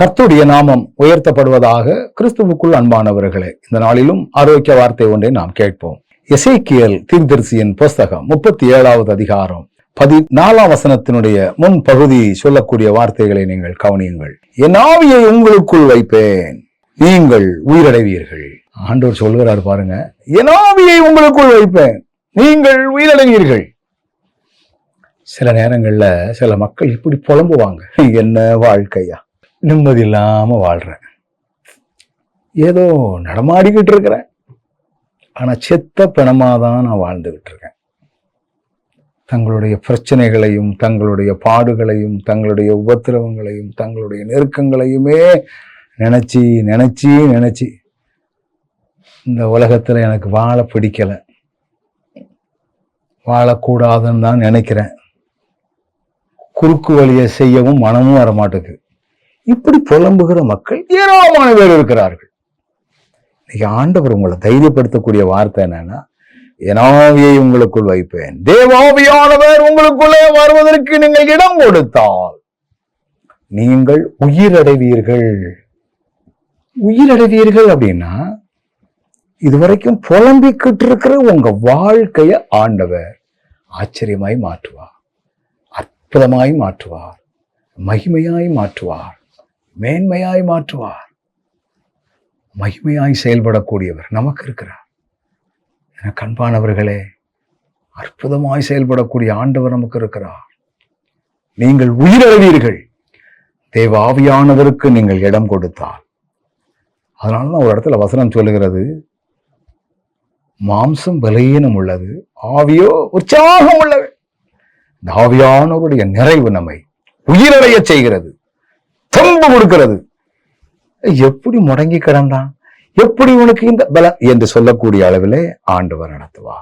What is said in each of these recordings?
கர்த்துடைய நாமம் உயர்த்தப்படுவதாக கிறிஸ்துவுக்குள் அன்பானவர்களே இந்த நாளிலும் ஆரோக்கிய வார்த்தை ஒன்றை நாம் கேட்போம். எசேக்கியல் தீர்தரிசியின் புஸ்தகம் முப்பத்தி ஏழாவது அதிகாரம் பதினாலாம் வசனத்தினுடைய முன் பகுதி சொல்லக்கூடிய வார்த்தைகளை நீங்கள் கவனியுங்கள். என் ஆவியை உங்களுக்குள் வைப்பேன் நீங்கள் உயிரடைவீர்கள். ஆண்டோர் சொல்கிறார் பாருங்க என் ஆவியை உங்களுக்குள் வைப்பேன் நீங்கள் உயிரடைவீர்கள். சில நேரங்களில் சில மக்கள் இப்படி புலம்புவாங்க என்ன வாழ்க்கையா? நிம்மதி இல்லாமல் வாழ்கிறேன் ஏதோ நடமாடிக்கிட்டு இருக்கிறேன். ஆனால் செத்த பிணமாக தான் நான் வாழ்ந்துக்கிட்டு இருக்கேன். தங்களுடைய பிரச்சனைகளையும் தங்களுடைய பாடுகளையும் தங்களுடைய உபத்திரவங்களையும் தங்களுடைய நெருக்கங்களையுமே நினச்சி நினச்சி நினச்சி இந்த உலகத்தில் எனக்கு வாழ பிடிக்கலை. வாழக்கூடாதுன்னு தான் நினைக்கிறேன். குறுக்கு வழியை செய்யவும் மனமும் வரமாட்டுக்கு இப்படி புலம்புகிற மக்கள் ஏராளமான பேர் இருக்கிறார்கள். இன்னைக்கு ஆண்டவர் உங்களை தைரியப்படுத்தக்கூடிய வார்த்தை என்னன்னா என் உங்களுக்குள் வைப்பேன். தேவாவியானவர் உங்களுக்குள்ளே வருவதற்கு நீங்கள் இடம் கொடுத்தால் நீங்கள் உயிரடைவீர்கள். உயிரடைவீர்கள் அப்படின்னா இதுவரைக்கும் புலம்பிக்கிட்டு இருக்கிற உங்க வாழ்க்கைய ஆண்டவர் ஆச்சரியமாய் மாற்றுவார் அற்புதமாய் மாற்றுவார் மகிமையாய் மாற்றுவார். மேன்மையாய் மாற்றுவார். மகிமையாய் செயல்படக்கூடியவர் நமக்கு இருக்கிறார். என கண்பானவர்களே அற்புதமாய் செயல்படக்கூடிய ஆண்டவர் நமக்கு இருக்கிறார். நீங்கள் உயிரறிவீர்கள். தேவ ஆவியானவருக்கு நீங்கள் இடம் கொடுத்தால் அதனால தான் ஒரு இடத்துல வசனம் சொல்லுகிறது மாம்சம் பலகீனம் உள்ளது ஆவியோ உற்சாகம் உள்ளது. இந்த ஆவியானவருடைய நிறைவு நம்மை உயிரடைய செய்கிறது. தெம்பு கொடுக்கிறது. எப்படி முடங்கி கிடந்தான்? எப்படி உனக்கு இந்த பலம் என்று சொல்லக்கூடிய அளவிலே ஆண்டவர் நடத்துவா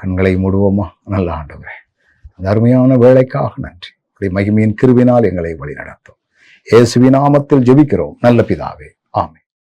கண்களை மூடுவோமா? நல்ல ஆண்டவரே அருமையான வேலைக்காக நன்றி. இப்படி மகிமையின் கிருவினால் எங்களை வழி நடத்தும் இயேசுவி நாமத்தில் ஜெபிக்கிறோம். நல்ல பிதாவே ஆமே